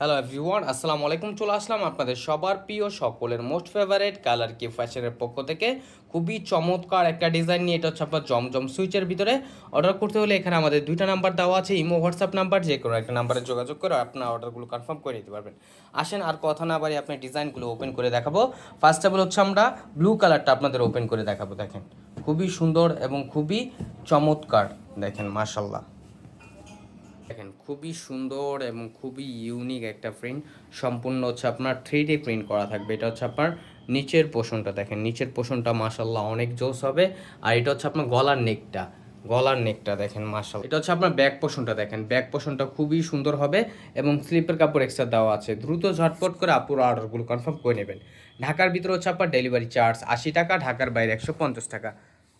Hello everyone আসসালামু আলাইকুম চলে আসলাম আপনাদের সবার প্রিয় সকলের মোস্ট ফেভারেট কালার কি ফ্যাশনের পক্ষ থেকে। খুবই চমৎকার একটা ডিজাইন নিয়ে, এটা হচ্ছে আপনার জমজম সুইচের ভিতরে। অর্ডার করতে হলে এখানে আমাদের দুইটা নাম্বার দেওয়া আছে, ইমো হোয়াটসঅ্যাপ নাম্বার যে কোনো একটা নাম্বারে যোগাযোগ করে আপনার অর্ডারগুলো কনফার্ম করে নিতে পারবেন। আসেন, আর কথা না বাড়ি আপনি ডিজাইনগুলো ওপেন করে দেখাবো। ফার্স্ট অফ অল হচ্ছে আমরা ব্লু কালারটা আপনাদের ওপেন করে দেখাবো, দেখেন। খুবই সুন্দর এবং খুবই চমৎকার, দেখেন মাশাল্লাহ দেখেন, খুবই সুন্দর এবং খুবই ইউনিক একটা প্রিন্ট সম্পূর্ণ হচ্ছে আপনার থ্রি ডি প্রিন্ট করা থাকবে। এটা হচ্ছে আপনার নিচের পোষণটা, দেখেন, নিচের পোষণটা মাসাল্লাহ অনেক জোস হবে। আর এটা হচ্ছে আপনার গলার নেকটা গলার নেকটা দেখেন মাসাল এটা হচ্ছে আপনার ব্যাক পোষণটা, দেখেন ব্যাক পোষণটা খুবই সুন্দর হবে এবং স্লিপের কাপড় এক্সট্রা দেওয়া আছে। দ্রুত ঝটপট করে আপুর অর্ডারগুলো কনফার্ম করে নেবেন। ঢাকার ভিতরে হচ্ছে আপনার ডেলিভারি চার্জ আশি টাকা, ঢাকার বাইরে একশো পঞ্চাশ টাকা।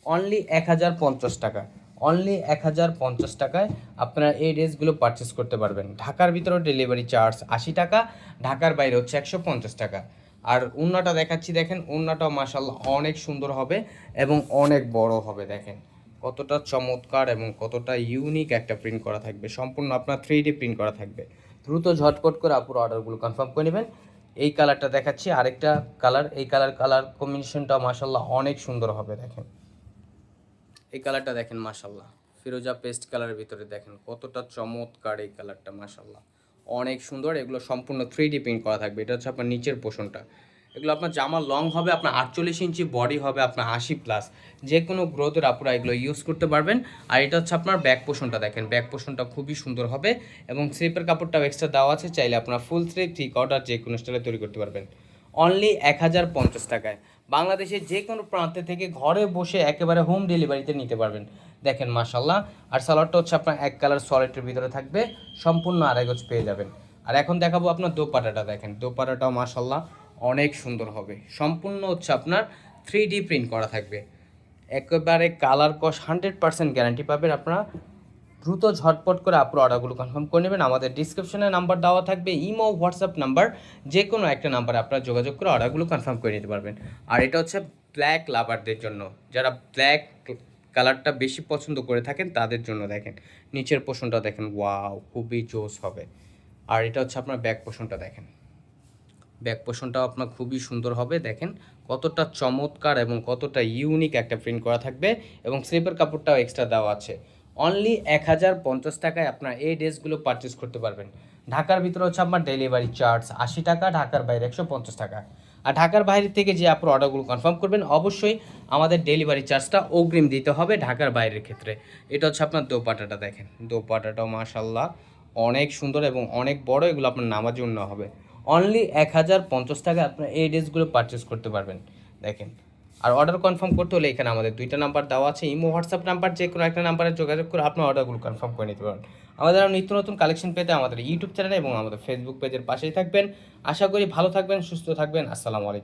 অনলি এক হাজার পঞ্চাশ টাকা। অনলি এক হাজার পঞ্চাশ টাকায় আপনারা এই ড্রেসগুলো পারচেস করতে পারবেন। ঢাকার ভিতরে ডেলিভারি চার্জ আশি টাকা, ঢাকার বাইরে হচ্ছে একশো পঞ্চাশ টাকা। আর উন্নাটা দেখাচ্ছি, দেখেন, উন্নাটাও মাসাল্লাহ অনেক সুন্দর হবে এবং অনেক বড় হবে, দেখেন। কতটা চমৎকার এবং কতটা ইউনিক একটা প্রিন্ট করা থাকবে। সম্পূর্ণ আপনার থ্রি ডি প্রিন্ট করা থাকবে। দ্রুত ঝটপট করে আপুর অর্ডারগুলো কনফার্ম করে নেবেন। এই কালারটা দেখাচ্ছি, আরেকটা কালার এই কালার কালার কম্বিনেশনটা মাসাল্লাহ অনেক সুন্দর হবে, দেখেন। এই কালারটা দেখেন মাশাল্লাহ ফিরোজা পেস্ট কালারের ভিতরে দেখেন, কতটা চমৎকার এই কালারটা মাশাল্লাহ অনেক সুন্দর, এগুলো সম্পূর্ণ থ্রি ডি প্রিন্ট করা থাকবে। এটা হচ্ছে আপনার নিচের পোষণটা। এগুলো আপনার জামা লং হবে, আপনার আটচল্লিশ ইঞ্চি বডি হবে, আপনার আশি প্লাস যে কোনো গ্রোথের আপনারা এগুলো ইউজ করতে পারবেন। আর এটা হচ্ছে আপনার ব্যাক পোষণটা দেখেন ব্যাক পোষণটা খুবই সুন্দর হবে এবং স্লিপের কাপড়টাও এক্সট্রা দেওয়া আছে, চাইলে আপনার ফুল স্লিপ থ্রি অর্ডার যে কোনো স্টাইলে তৈরি করতে পারবেন। অনলি এক হাজার পঞ্চাশ টাকায়। বাংলাদেশের যে কোনো প্রান্তে থেকে ঘরে বসে একেবারে হোম ডেলিভারিতে নিতে পারবেন। দেখেন মাশাল্লাহ আর সালোয়ারটা হচ্ছে আপনার এক কালার সলিডের ভিতরে থাকবে, সম্পূর্ণ আড়াই গজ পেয়ে যাবেন। আর এখন দেখাবো আপনার দোপাটাটা দেখেন। দোপাটাটাও মাশাল্লাহ অনেক সুন্দর হবে। সম্পূর্ণ হচ্ছে আপনার থ্রি প্রিন্ট করা থাকবে। একেবারে কালার কস হান্ড্রেড পার্সেন্ট গ্যারান্টি পাবেন আপনারা দ্রুত ঝটপট করে আপনার অর্ডারগুলো কনফার্ম করে নেবেন। আমাদের ডিসক্রিপশনে নাম্বার দেওয়া থাকবে ইমো হোয়াটসঅ্যাপ নাম্বার যে কোনো একটা নাম্বারে আপনারা যোগাযোগ করে অর্ডারগুলো কনফার্ম করে নিতে পারবেন। আর এটা হচ্ছে ব্ল্যাক লাভারদের জন্য। যারা ব্ল্যাক কালারটা বেশি পছন্দ করে থাকেন, তাদের জন্য দেখেন। নিচের পোষণটা দেখেন ওয়াও খুবই জোস হবে। আর এটা হচ্ছে আপনার ব্যাক পোষণটা দেখেন। ব্যাক পোষণটাও আপনার খুবই সুন্দর হবে, দেখেন। কতটা চমৎকার এবং কতটা ইউনিক একটা প্রিন্ট করা থাকবে এবং স্লিপের কাপড়টাও এক্সট্রা দেওয়া আছে। অনলি এক হাজার পঞ্চাশ টাকায় আপনার এই ড্রেসগুলো পারচেস করতে পারবেন। ঢাকার ভিতরে হচ্ছে আপনার ডেলিভারি চার্জ আশি টাকা, ঢাকার বাইরে একশো পঞ্চাশ টাকা। আর ঢাকার বাইরে থেকে যে আপনার অর্ডারগুলো কনফার্ম করবেন, অবশ্যই আমাদের ডেলিভারি চার্জটা অগ্রিম দিতে হবে ঢাকার বাইরের ক্ষেত্রে। এটা হচ্ছে আপনার দোপাটাটা দেখেন। দোপাটাটাও মাশাল্লাহ অনেক সুন্দর এবং অনেক বড়, এগুলো আপনার নামার জন্য হবে। অনলি এক হাজার পঞ্চাশ টাকায় আপনার এই ড্রেসগুলো পারচেস করতে পারবেন। দেখেন। আর অর্ডার কনফার্ম করতে হলে এখানে আমাদের দুইটা নাম্বার দেওয়া আছে, ইমো হোয়াটসঅ্যাপ নাম্বার যে কোনো একটা নাম্বারে যোগাযোগ করে আপনার অর্ডারগুলো কনফার্ম করে নিতে পারেন। আমাদের আরও নিত্য নতুন কালেকশন পেতে আমাদের ইউটিউব চ্যানেল এবং আমাদের ফেসবুক পেজের পাশেই থাকবেন। আশা করি ভালো থাকবেন, সুস্থ থাকবেন। আসসালামু আলাইকুম।